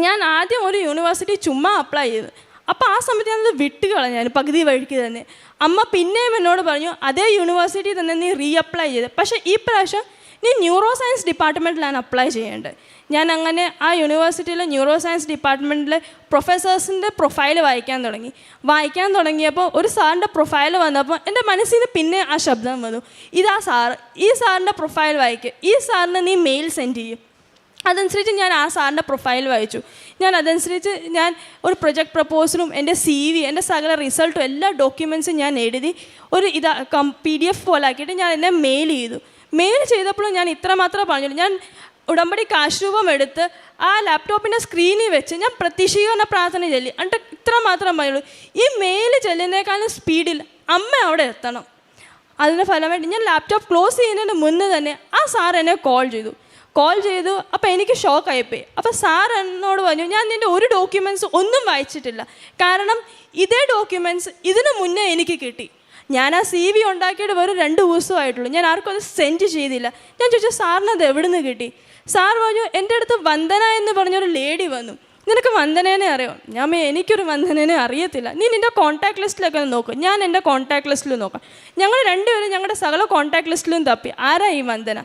ഞാൻ ആദ്യം ഒരു യൂണിവേഴ്സിറ്റി ചുമ്മാ അപ്ലൈ ചെയ്തു. അപ്പോൾ ആ സമയത്ത് ഞാനത് വിട്ട് ഞാൻ പകുതി വഴിക്ക് തന്നെ. അമ്മ പിന്നെയും എന്നോട് പറഞ്ഞു അതേ യൂണിവേഴ്സിറ്റി തന്നെ നീ റീ അപ്ലൈ ചെയ്ത്. പക്ഷേ ഈ പ്രാവശ്യം നീ ന്യൂറോ സയൻസ് ഡിപ്പാർട്ട്മെന്റിലാണ് അപ്ലൈ ചെയ്യേണ്ടത്. ഞാൻ അങ്ങനെ ആ യൂണിവേഴ്സിറ്റിയിലെ ന്യൂറോ സയൻസ് ഡിപ്പാർട്ട്മെന്റിലെ പ്രൊഫസേഴ്സിന്റെ പ്രൊഫൈൽ വായിക്കാൻ തുടങ്ങി. വായിക്കാൻ തുടങ്ങിയപ്പോൾ ഒരു സാറിന്റെ പ്രൊഫൈൽ വന്നപ്പോൾ എന്റെ മനസ്സിൽ നിന്ന് പിന്നെ ആ ശബ്ദം വന്നു. ഇതാ സാറ് ഈ സാറിന്റെ പ്രൊഫൈൽ വായിക്കുക ഈ സാറിന് നീ മെയിൽ സെൻഡ് ചെയ്യും. അതനുസരിച്ച് ഞാൻ ആ സാറിന്റെ പ്രൊഫൈൽ വായിച്ചു. ഞാൻ അതനുസരിച്ച് ഞാൻ ഒരു പ്രൊജക്ട് പ്രപ്പോസലും എന്റെ സി വി എന്റെ സകല റിസൾട്ടും എല്ലാ ഡോക്യുമെൻസും ഞാൻ എഴുതി ഒരു ഇതാ കം പി ഡി എഫ് പോലെ ആക്കിയിട്ട് ഞാൻ എന്നെ മെയിൽ ചെയ്തു. മെയിൽ ചെയ്തപ്പോഴും ഞാൻ ഇത്ര മാത്രമേ പറഞ്ഞുള്ളൂ. ഞാൻ ഉടമ്പടി കാശ് രൂപം എടുത്ത് ആ ലാപ്ടോപ്പിന്റെ സ്ക്രീനിൽ വെച്ച് ഞാൻ പ്രതിഷീകരണ പ്രാർത്ഥന ചൊല്ലി. എന്നിട്ട് ഇത്ര മാത്രം പറയുള്ളൂ ഈ മെയിൽ ചെല്ലുന്നേക്കാളും സ്പീഡിൽ അമ്മ അവിടെ എത്തണം. അതിന്റെ ഫലമായിട്ട് ഞാൻ ലാപ്ടോപ്പ് ക്ലോസ് ചെയ്യുന്നതിന് മുന്നേ തന്നെ ആ സാർ എന്നെ കോൾ ചെയ്തു. കോൾ ചെയ്തു. അപ്പോൾ എനിക്ക് ഷോക്ക് ആയിപ്പോയി. അപ്പോൾ സാർ എന്നോട് പറഞ്ഞു ഞാൻ നിന്റെ ഒരു ഡോക്യുമെന്റ്സ് ഒന്നും വായിച്ചിട്ടില്ല. കാരണം ഇതേ ഡോക്യുമെന്റ്സ് ഇതിനു മുന്നേ എനിക്ക് കിട്ടി. ഞാൻ ആ സി വി ഉണ്ടാക്കിയിട്ട് വെറും രണ്ട് ദിവസമായിട്ടുള്ളൂ. ഞാൻ ആർക്കും അത് സെൻഡ് ചെയ്തില്ല. ഞാൻ ചോദിച്ചു സാറിന് അത് എവിടെ നിന്ന് കിട്ടി? സാർ പറഞ്ഞു എന്റെ അടുത്ത് വന്ദന എന്ന് പറഞ്ഞൊരു ലേഡി വന്നു. നിനക്ക് വന്ദനേനെ അറിയോ? ഞാൻ എനിക്കൊരു വന്ദനേനെ അറിയത്തില്ല. നീ നിന്റെ കോൺടാക്ട് ലിസ്റ്റിലൊക്കെ നോക്ക്. ഞാൻ എന്റെ കോൺടാക്ട് ലിസ്റ്റിൽ നോക്കാം. ഞങ്ങൾ രണ്ടുപേരും ഞങ്ങളുടെ സകല കോൺടാക്ട് ലിസ്റ്റിലും തപ്പി. ആരാ ഈ വന്ദന?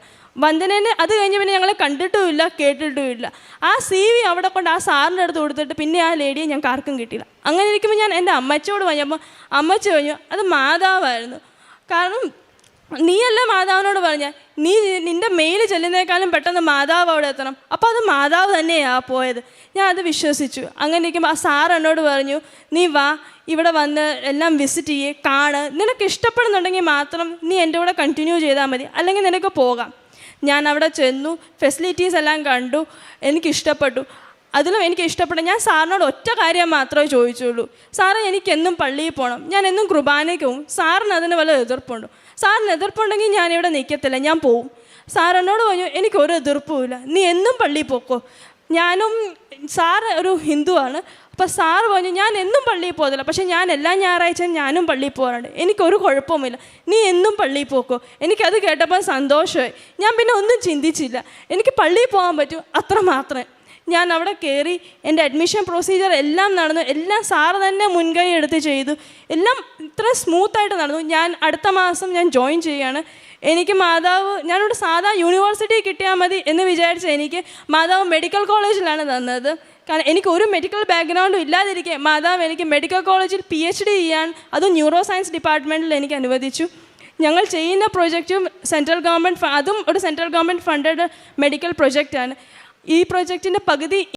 വന്ദനേനെ അത് കഴിഞ്ഞ് പിന്നെ ഞങ്ങളെ കണ്ടിട്ടുമില്ല കേട്ടിട്ടുമില്ല. ആ സി വി അവിടെ കൊണ്ട് ആ സാറിന്റെ അടുത്ത് കൊടുത്തിട്ട് പിന്നെ ആ ലേഡിയെ ഞങ്ങൾക്ക് ആർക്കും കിട്ടിയില്ല. അങ്ങനെ ഇരിക്കുമ്പോൾ ഞാൻ എന്റെ അമ്മച്ചിയോട് പറഞ്ഞപ്പോൾ അമ്മച്ച് പറഞ്ഞു അത് മാതാവായിരുന്നു. കാരണം നീയല്ല മാതാവിനോട് പറഞ്ഞ നീ നിന്റെ മെയിൽ ചെല്ലുന്നേക്കാളും പെട്ടെന്ന് മാതാവ് അവിടെ എത്തണം. അപ്പോൾ അത് മാതാവ് തന്നെയാ പോയത്. ഞാൻ അത് വിശ്വസിച്ചു. അങ്ങനെ ഇരിക്കുമ്പോൾ ആ സാർ എന്നോട് പറഞ്ഞു നീ വാ ഇവിടെ വന്ന് എല്ലാം വിസിറ്റ് ചെയ്യേ കാണ്. നിനക്ക് ഇഷ്ടപ്പെടുന്നുണ്ടെങ്കിൽ മാത്രം നീ എന്റെ കൂടെ കണ്ടിന്യൂ ചെയ്താൽ മതി. അല്ലെങ്കിൽ നിനക്ക് പോകാം. ഞാൻ അവിടെ ചെന്നു ഫെസിലിറ്റീസ് എല്ലാം കണ്ടു എനിക്ക് ഇഷ്ടപ്പെട്ടു. അതിലും എനിക്ക് ഇഷ്ടപ്പെട്ട. ഞാൻ സാറിനോട് ഒറ്റ കാര്യം മാത്രമേ ചോദിച്ചുള്ളൂ. സാറ് എനിക്കെന്നും പള്ളിയിൽ പോകണം ഞാൻ എന്നും കുർബാനയ്ക്ക് പോകും സാറിന് അതിന് വല്ല എതിർപ്പുണ്ടോ? സാറിന് എതിർപ്പുണ്ടെങ്കിൽ ഞാനിവിടെ നിൽക്കത്തില്ല ഞാൻ പോവും. സാർ എന്നോട് പറഞ്ഞു എനിക്കൊരു എതിർപ്പുമില്ല നീ എന്നും പള്ളിയിൽ പോക്കോ. ഞാനും സാർ ഒരു ഹിന്ദുവാണ് അപ്പോൾ സാർ പറഞ്ഞു ഞാൻ എന്നും പള്ളിയിൽ പോകുന്നില്ല പക്ഷേ ഞാൻ എല്ലാ ഞായറാഴ്ചയും ഞാനും പള്ളിയിൽ പോകാറുണ്ട് എനിക്കൊരു കുഴപ്പവുമില്ല നീ എന്നും പള്ളിയിൽ പോക്കോ. എനിക്കത് കേട്ടപ്പോൾ സന്തോഷമായി. ഞാൻ പിന്നെ ഒന്നും ചിന്തിച്ചില്ല എനിക്ക് പള്ളിയിൽ പോകാൻ പറ്റും അത്ര മാത്രമേ. ഞാൻ അവിടെ കയറി എന്റെ അഡ്മിഷൻ പ്രൊസീജിയർ എല്ലാം നടന്നു. എല്ലാം സാറ് തന്നെ മുൻകൈ എടുത്ത് ചെയ്തു. എല്ലാം ഇത്ര സ്മൂത്തായിട്ട് നടന്നു. ഞാൻ അടുത്ത മാസം ഞാൻ ജോയിൻ ചെയ്യുകയാണ്. എനിക്ക് മാതാവ് ഞാനിവിടെ സാധാ യൂണിവേഴ്സിറ്റി കിട്ടിയാൽ മതി എന്ന് വിചാരിച്ച എനിക്ക് മാതാവ് മെഡിക്കൽ കോളേജിലാണ് തന്നത്. കാരണം എനിക്ക് ഒരു മെഡിക്കൽ ബാക്ക്ഗ്രൗണ്ടും ഇല്ലാതിരിക്കെ മാതാവ് എനിക്ക് മെഡിക്കൽ കോളേജിൽ പി എച്ച് ഡി ചെയ്യാൻ അതും ന്യൂറോ സയൻസ് ഡിപ്പാർട്ട്മെന്റിൽ എനിക്ക് അനുവദിച്ചു. ഞങ്ങൾ ചെയ്യുന്ന പ്രൊജക്റ്റും സെൻട്രൽ ഗവൺമെന്റ് അതും ഒരു സെൻട്രൽ ഗവൺമെന്റ് ഫണ്ടഡ് മെഡിക്കൽ പ്രൊജക്റ്റാണ് ഈ പ്രൊജക്റ്റിന്റെ പകുതി